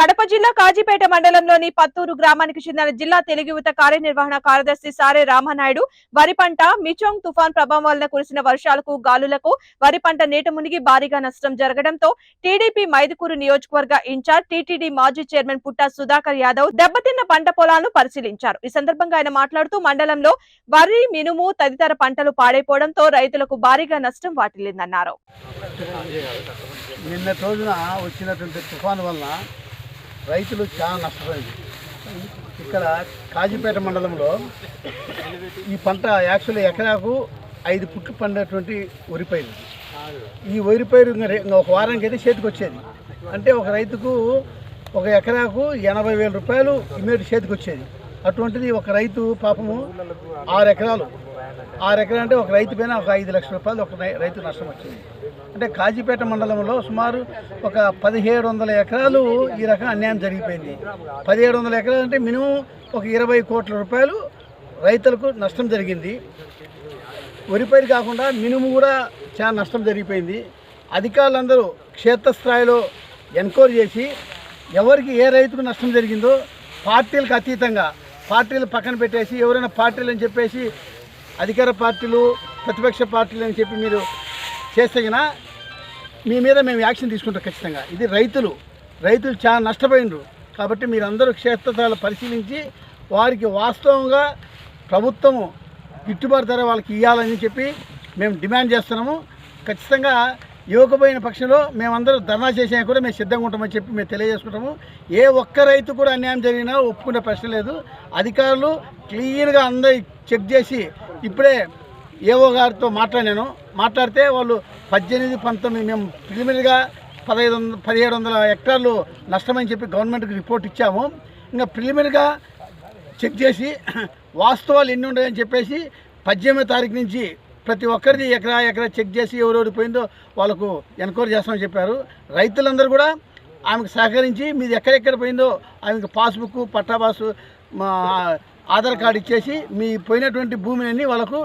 కడప జిల్లా కాజీపేట మండలంలోని పత్తూరు గ్రామానికి చెందిన జిల్లా తెలుగు యువత కార్యనిర్వహణ కార్యదర్శి సారే రామనాయుడు వరి పంట మిచోంగ్ తుఫాన్ ప్రభావం వలన కురిసిన వర్షాలకు గాలులకు వరి పంట నీట మునిగి భారీగా నష్టం జరగడంతో టీడీపీ మైదుకూరు నియోజకవర్గ ఇన్ఛార్జ్ టీటీడీ మాజీ చైర్మన్ పుట్టా సుధాకర్ యాదవ్ దెబ్బతిన్న పంట పొలాలను పరిశీలించారు. ఈ సందర్భంగా ఆయన మాట్లాడుతూ మండలంలో వరి మినుము తదితర పంటలు పాడైపోవడంతో రైతులకు భారీగా నష్టం వాటిల్లిందన్నారు. నిన్న రోజున వచ్చినటువంటి తుఫాన్ వలన రైతులు చాలా నష్టపోయింది ఇక్కడ కాజీపేట మండలంలో ఈ పంట యాక్చువల్లీ ఎకరాకు ఐదు పుట్లు పండేటువంటి వరి పైరు. ఈ వరి పైరు ఒక వారానికి అయితే చేతికి వచ్చేది. అంటే ఒక రైతుకు ఒక ఎకరాకు ఎనభై వేల రూపాయలు ఇమీడియట్ చేతికి వచ్చేది. అటువంటిది ఒక రైతు పాపము ఆరు ఎకరాలు. ఆరు ఎకరాలు అంటే ఒక రైతు పైన ఒక ఐదు లక్షల రూపాయలు ఒక రైతు నష్టం వచ్చింది. అంటే కాజీపేట మండలంలో సుమారు ఒక పదిహేడు వందల ఎకరాలు ఈ రకం అన్యాయం జరిగిపోయింది. పదిహేడు వందల ఎకరాలు అంటే మినిమం ఒక ఇరవై కోట్ల రూపాయలు రైతులకు నష్టం జరిగింది. వరి పైరు కాకుండా మినుము కూడా చాలా నష్టం జరిగిపోయింది. అధికారులందరూ క్షేత్రస్థాయిలో ఎన్క్వైరీ చేసి ఎవరికి ఏ రైతుకు నష్టం జరిగిందో పార్టీలకు అతీతంగా పార్టీలు పక్కన పెట్టేసి ఎవరైనా పార్టీలు అని చెప్పేసి అధికార పార్టీలు ప్రతిపక్ష పార్టీలు అని చెప్పి మీరు చేస్తే గినా మీ మీద మేము యాక్షన్ తీసుకుంటాం ఖచ్చితంగా. ఇది రైతులు. రైతులు చాలా నష్టపోయినరు కాబట్టి మీరందరూ క్షేత్రస్థాయిలో పరిశీలించి వారికి వాస్తవంగా ప్రభుత్వము గిట్టుబాటు ధర వాళ్ళకి ఇవ్వాలని చెప్పి మేము డిమాండ్ చేస్తున్నాము. ఖచ్చితంగా ఇవ్వకపోయిన పక్షంలో మేమందరూ ధర్నా చేసినా కూడా మేము సిద్ధంగా ఉంటామని చెప్పి మేము తెలియజేసుకుంటాము. ఏ ఒక్క రైతు కూడా అన్యాయం జరిగినా ఒప్పుకునే ప్రశ్న లేదు. అధికారులు క్లీన్గా అందరి చెక్ చేసి ఇప్పుడే ఏఓ గారితో మాట్లాడాను మాట్లాడితే వాళ్ళు పద్దెనిమిది పంతొమ్మిది మేము ప్రిలిమినరీగా పదహైదు వందల పదిహేడు వందల హెక్టార్లు నష్టమని చెప్పి గవర్నమెంట్కి రిపోర్ట్ ఇచ్చాము. ఇంకా ప్రిలిమినరీగా చెక్ చేసి వాస్తవాలు ఎన్ని ఉన్నాయని చెప్పేసి పద్దెనిమిదో తారీఖు నుంచి ప్రతి ఒక్కరిది ఎకరా ఎకరా చెక్ చేసి ఎవరెవరు పోయిందో వాళ్ళకు ఎన్క్వైరీ చేస్తామని చెప్పారు. రైతులందరూ కూడా ఆమెకు సహకరించి మీది ఎక్కడెక్కడ పోయిందో ఆమెకు పాస్బుక్ పట్టాబాసు మా ఆధార్ కార్డు ఇచ్చేసి మీ పోయినటువంటి భూమిని వాళ్ళకు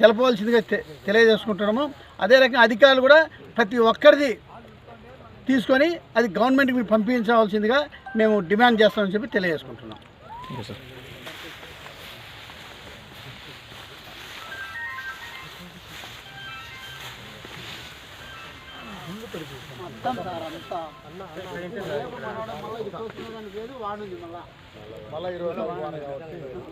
తెలపవలసిందిగా తెలియజేసుకుంటున్నాము. అదే రకంగా అధికారులు కూడా ప్రతి ఒక్కరిది తీసుకొని అది గవర్నమెంట్కి మీరు పంపించవలసిందిగా మేము డిమాండ్ చేస్తామని చెప్పి తెలియజేసుకుంటున్నాం. పంటలు వస్తుంది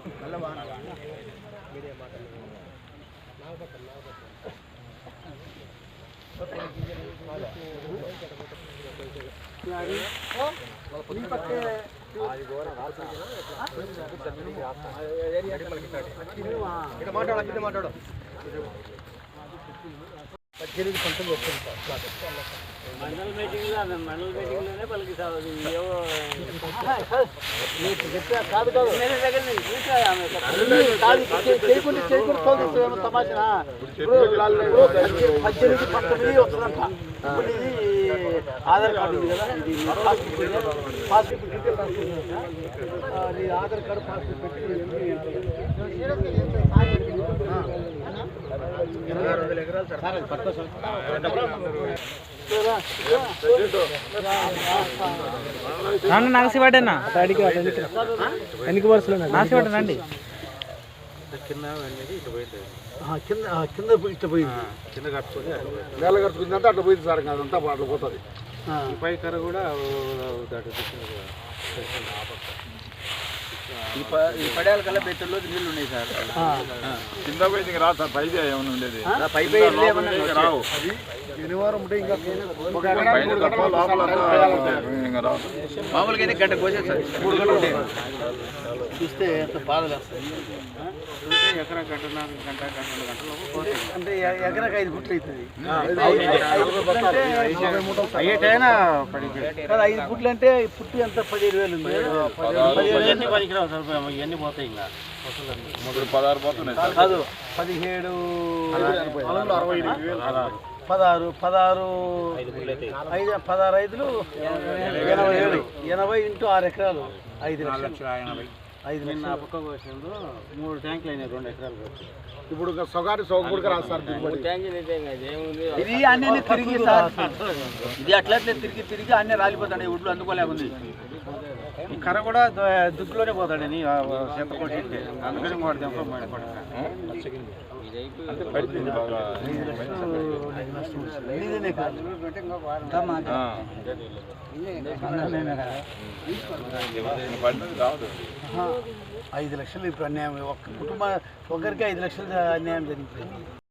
మండల మీటింగ్లో మండల మీటింగ్లోనే పలికిస్తావు అది ఏవో మీకు చెప్పా కాదు కాదు. ఎమ్మెల్యే దగ్గర నుంచి చూసా ఆమె. కాదు చే- చేయకుండా చేయకుండా తోలుస్తామేమో తమాషా ఇప్పుడు వాళ్ళు పద్దె- పద్దెనిమిది పంతొమ్మిది వస్తుందంట ఆధార్ కార్డు ఉంది కదా ఇది పాస్బుక్. పాస్బుక్ డీటెయిల్ నీ ఆధార్ కార్డు పాస్బుక్ పెట్టి నాన్న నాగశివాడేనా ఎనికి వరుసలో నాగశివాడ కింద ఆ, కింద ఇట్ట పోయింది. నేల కట్టుకుందంటే అట్లా పోయింది సార్ అదంతా అట్లా పోతుంది. పై కర కూడా ఈ ప- ఈ పడేల కల్లా బెత్తల్లో నీళ్ళు ఉన్నాయి సార్. కింద పోయింది రాదు సార్ ఏమైనా ఉండేది. పై పై ఇల్లు ఏమన్నా ఇంకా రావు. శనివారం ఉంటే ఇంకా అంతా మామూలుగా అయితే గంట కోసేది సార్. మూడు గంటలు ఉంటాయి చూస్తే ఎంత ఎకరా గంటన్నర గంట గంటల. అంటే ఎకరాకి ఐదు గుట్లు అవుతుంది. అయ్యేటైనా ఐదు గుట్లు అంటే పుట్టి ఎంత? పదిహేడు వేలు ఉంది. ఇవన్నీ పోతాయి ఇంకా. పదహారు పోతున్నాయి కాదు పదిహేడు పదహారు పదహారు ఐదు పదహారు ఐదులు ఎనభై ఏడు ఎనభై ఇంటూ ఆరు ఎకరాలు. ఐదు లక్షలు. ఐదు నిన్న లక్షలు పక్క కోసిండు మూడు ట్యాంకులు అయినాయి రెండు ఎకరాలు. ఇప్పుడు సొగాటి సొగుడికి రాదు సార్ మూడు ట్యాంకులు అయితే ఇంకా ఏముంది? ఇది అన్నీ తిరిగి సార్. ఇది అట్లట్లే తిరిగి తిరిగి అన్నీ రాలిపోతాయి. ఒడ్లు అందుకోలేకుంది. ఈ కర్ర కూడా ద- దుక్కులోనే పోతాడని ఆ అందుకని వాడు దెబ్బ ఐదు లక్షలు ఇప్పుడు అన్యాయం. ఒక్క కుటుంబ ఒకరికి ఐదు లక్షలు అన్యాయం జరిగిపోయింది